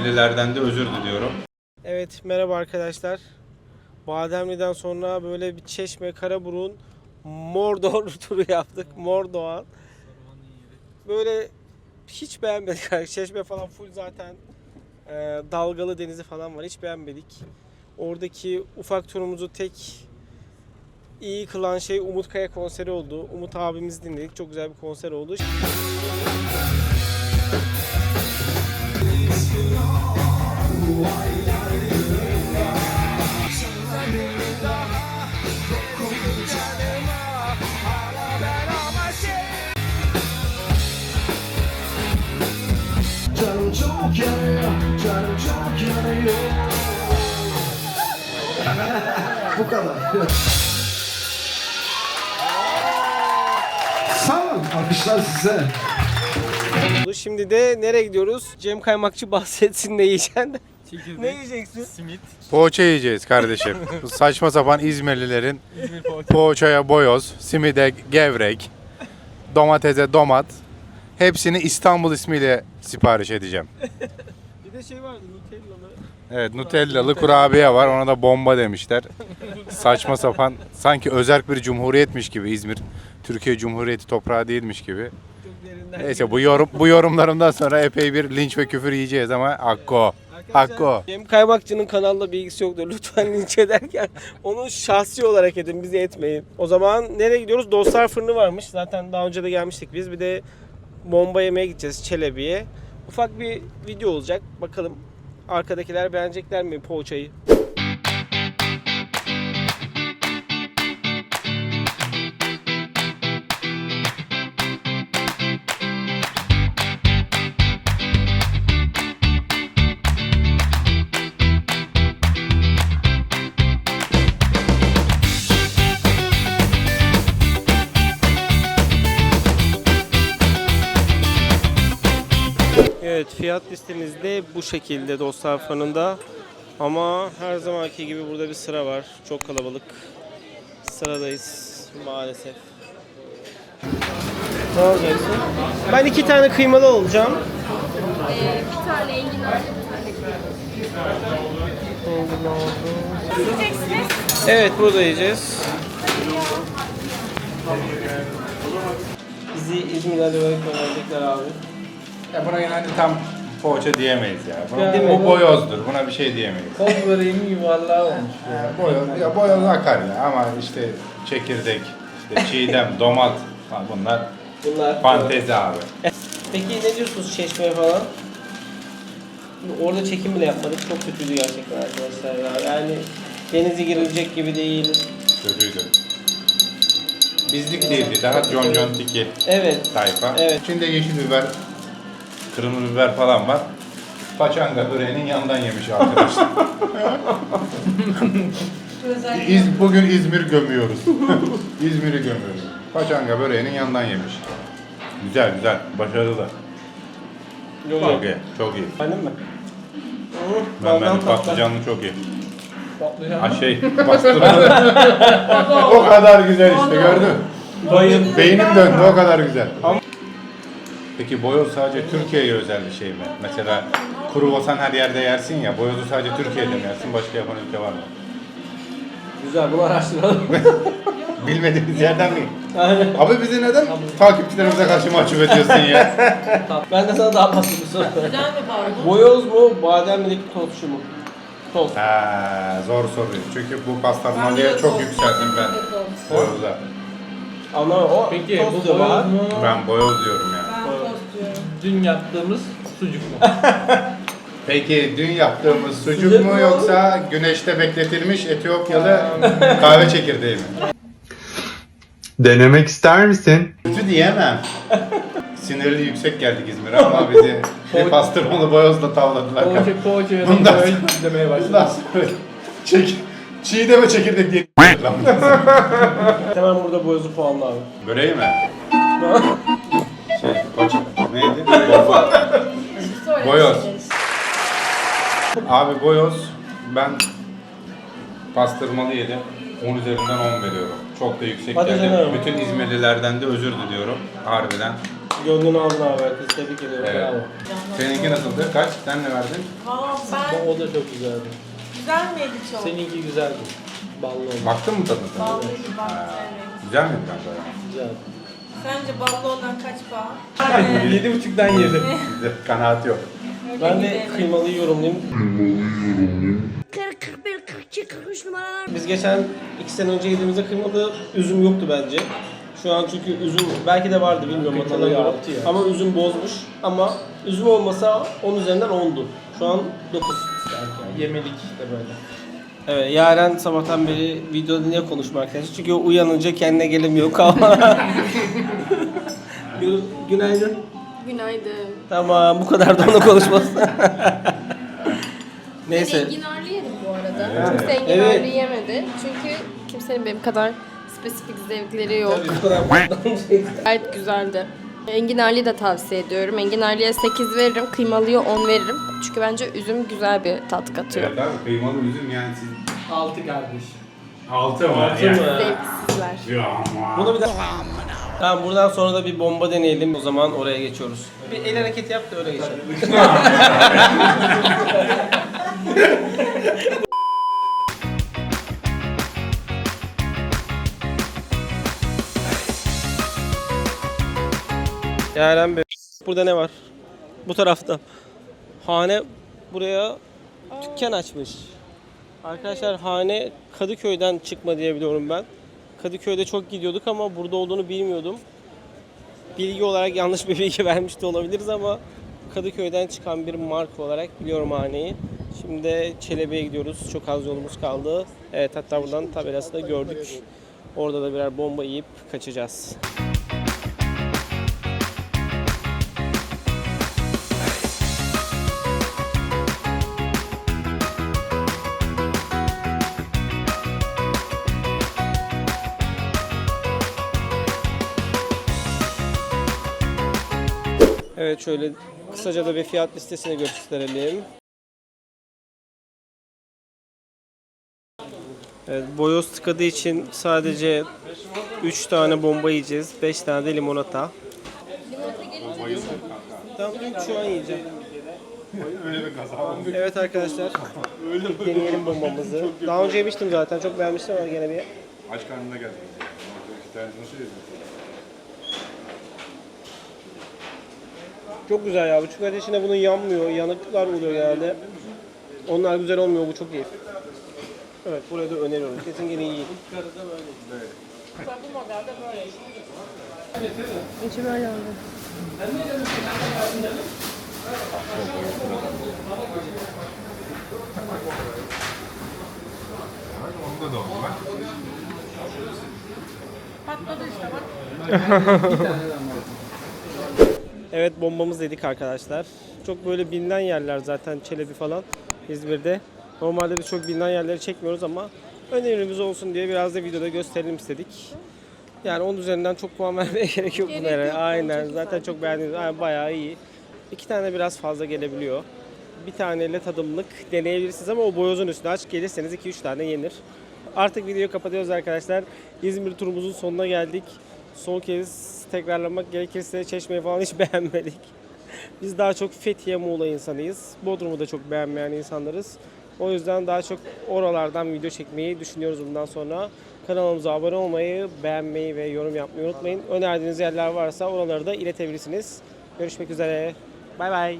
İzmirlilerden de özür diliyorum. Evet merhaba arkadaşlar. Bademli'den sonra böyle bir Çeşme, Karaburun, Mordor turu yaptık. Mordoğan. Böyle hiç beğenmedik. Çeşme falan full zaten e, dalgalı denizi falan var. Hiç beğenmedik. Oradaki ufak turumuzu tek iyi kılan şey Umut Kaya konseri oldu. Umut abimizi dinledik. Çok güzel bir konser oldu. Bu kadar. Sağ olun, alkışlar size. Şimdi de nereye gidiyoruz? Cem Kaymakçı bahsetsin ne yiyeceksin. Ne yiyeceksin? Poğaça yiyeceğiz kardeşim. Bu Saçma sapan İzmirlilerin poğaçaya boyoz, simide gevrek, domatese domat. Hepsini İstanbul ismiyle sipariş edeceğim. Bir de şey vardı Nutellalı. Evet Nutellalı kurabiye var ona da bomba demişler. Saçma sapan sanki özerk bir cumhuriyetmiş gibi İzmir. Türkiye Cumhuriyeti toprağı değilmiş gibi. Neyse bu yorum bu yorumlarımdan sonra epey bir linç ve küfür yiyeceğiz ama hakkı o. Hakkı o. Cem Kaymakçı'nın kanalla bilgisi yoktur. Lütfen linç ederken onu şahsi olarak edin, bizi etmeyin. O zaman nereye gidiyoruz? Dostlar Fırını varmış. Zaten daha önce de gelmiştik biz. Bir de bomba yemeye gideceğiz Çelebi'ye. Ufak bir video olacak. Bakalım arkadakiler beğenecekler mi poğaçayı? Evet fiyat listemiz de bu şekilde Dostlar Fırını'nda. Ama her zamanki gibi burada bir sıra var. Çok kalabalık. Sıradayız maalesef. Ne alacaksın? Ben iki tane kıymalı alacağım. Ee, bir tane enginar, bir tane Yiyeceksiniz. Evet burada yiyeceğiz. Bizi İzmir'e böyle gönderecekler abi. Ya buna genelde tam poğaça diyemeyiz ya. Buna- Ya, bu boyozdur. Buna bir şey diyemeyiz. Koz böreğinin yuvarlağı olmuş ya. Boyoz, ya boyoz akar ya ama işte çekirdek, işte çiğdem, domat falan bunlar Bunlar fantezi abi. Peki ne diyorsunuz çeşmeye falan? Orada çekim bile yapmadık. Çok kötüydü gerçekten arkadaşlar ya. Yani denize girilecek gibi değil. Kötüydü. Bizlik değildi. Daha John John Tiki Evet. tayfa. Evet. İçinde yeşil biber, kırmızı biber falan var. Paçanga böreğinin yanından yemiş arkadaşlar. İz, bugün İzmir gömüyoruz. İzmir'i gömüyoruz. Paçanga böreğinin yanından yemiş. Güzel güzel, başarılı. Çok iyi, çok iyi. Beğendin mi? Ben, ben patlıcanlı çok iyi. Patlıcan. Ha şey, bastırma. o kadar güzel işte gördün. Bayım. Beynim döndü o kadar güzel. Peki boyoz sadece Türkiye'ye özel bir şey mi? Mesela kruvasan her yerde yersin ya, boyozu sadece Türkiye'de mi yersin, başka yapan ülke var mı? Güzel bunu araştıralım. Bilmediğiniz yerden mi? Aynen. Abi bizi neden takipçilerimize karşı mahcup ediyorsun ya? Ben de sana daha basit bir soru sorayım. Güzel mi pardon? Boyoz mu, bademlik tostçu mu? Tost. Ha, zor soru. Çünkü bu pastırmalıya çok yükseldim ben. Boyozda. Anlamadım. O Peki tost bu var. boyoz mu? Ben boyoz diyorum ya. Dün yaptığımız sucuk mu? Peki dün yaptığımız sucuk mu yoksa güneşte bekletilmiş Etiyopyalı kahve çekirdeği mi? Denemek ister misin? Kötü diyemem. Sinirli yüksek geldik İzmir'e ama bizi bir pastırmalı boyozla tavladılar. Poğaça poğaça ya Bundan da demeye Bundan başladı. sonra çek, çiğdeme çekirdek diye Hemen burada boyozu puanla abi. Böreği mi? şey, neydi? Sonra Boyoz. Abi boyoz, ben pastırmalı yedim. 10 üzerinden 10 veriyorum. Çok da yüksek Hadi geldi. canım. Bütün İzmirlilerden de özür diliyorum. Harbiden. Gönlünü aldın abi herkes. Tebrik ediyorum. Evet. Bravo. Seninki nasıldı? Kaç? Sen ne verdin? Valla ben O da çok güzeldi. güzel miydi çok? Seninki güzeldi. Ballı olmuş. Baktın mı tadına? sen? Ballıydı bak evet. Güzel miydi kanka? Güzeldi. Sence ballı olan kaç puan? Yedi buçuktan yedi. Kanaat yok. Ben de kıymalıyı yorumlayayım. 40, 41, 42, 43 numaralar. Biz geçen iki sene önce yediğimizde kıymalı üzüm yoktu bence. Şu an çünkü üzüm belki de vardı bilmiyorum Kıymalı hatırlamıyorum. yaptı ya. Ama üzüm bozmuş. Ama üzüm olmasa 10 üzerinden 10'du. Şu an 9. Yemelik işte böyle. Evet Yaren sabahtan beri videoda niye konuşma arkadaşlar? Çünkü o uyanınca kendine gelemiyor kalma. Gü- Günaydın. Günaydın. Tamam bu kadar da onu konuşması. Ben Neyse. enginarlı yedim bu arada. Evet. Kimse enginarlı Evet. yemedi. Çünkü kimsenin benim kadar spesifik zevkleri yok. Bu kadar. Gayet güzeldi. Enginarlıyı da tavsiye ediyorum. Enginarlıya 8 veririm, kıymalıya 10 veririm. Çünkü bence üzüm güzel bir tat katıyor. Evet abi kıymalı üzüm yani siz... Altı kardeş. Altı mı? Altı mı? Zevksizler. Ya ama. Bunu bir daha... Tamam buradan sonra da bir bomba deneyelim. O zaman oraya geçiyoruz. Bir el hareketi yap da öyle geçelim. Yaren Bey. Burada ne var? Bu tarafta. Hane buraya dükkan açmış. Arkadaşlar hane Kadıköy'den çıkma diye biliyorum ben. Kadıköy'de çok gidiyorduk ama burada olduğunu bilmiyordum. Bilgi olarak yanlış bir bilgi vermiş de olabiliriz ama Kadıköy'den çıkan bir marka olarak biliyorum haneyi. Şimdi Çelebi'ye gidiyoruz. Çok az yolumuz kaldı. Evet hatta buradan tabelasını gördük. Orada da birer bomba yiyip kaçacağız. Evet şöyle kısaca da bir fiyat listesini gösterelim. Evet, boyoz tıkadığı için sadece 3 tane bomba yiyeceğiz. 5 tane de limonata. Tamam şu an yiyeceğim. Evet arkadaşlar. Deneyelim bombamızı. Daha önce yemiştim zaten. Çok beğenmiştim ama gene bir Aç karnına geldim. İki tanesi nasıl yedin? Çok güzel ya. Bu çikolata içinde bunun yanmıyor. Yanıklar oluyor genelde. Onlar güzel olmuyor. Bu çok iyi. Evet buraya da öneriyorum. Kesin gene iyi. İçim öyle oldu. Onda da oldu. Patladı işte bak. Evet bombamız dedik arkadaşlar. Çok böyle bilinen yerler zaten Çelebi falan İzmir'de. Normalde biz çok bilinen yerleri çekmiyoruz ama önerimiz olsun diye biraz da videoda gösterelim istedik. Yani onun üzerinden çok puan vermeye gerek yok Gerek bunlara. yok, Aynen çok zaten çok beğendiğimiz yani bayağı iyi. İki tane biraz fazla gelebiliyor. Bir taneyle tadımlık deneyebilirsiniz ama o boyozun üstüne aç gelirseniz 2-3 tane yenir. Artık videoyu kapatıyoruz arkadaşlar. İzmir turumuzun sonuna geldik. Son kez tekrarlamak gerekirse Çeşme'yi falan hiç beğenmedik. Biz daha çok Fethiye, Muğla insanıyız. Bodrum'u da çok beğenmeyen insanlarız. O yüzden daha çok oralardan video çekmeyi düşünüyoruz bundan sonra. Kanalımıza abone olmayı, beğenmeyi ve yorum yapmayı unutmayın. Önerdiğiniz yerler varsa oraları da iletebilirsiniz. Görüşmek üzere. Bay bay.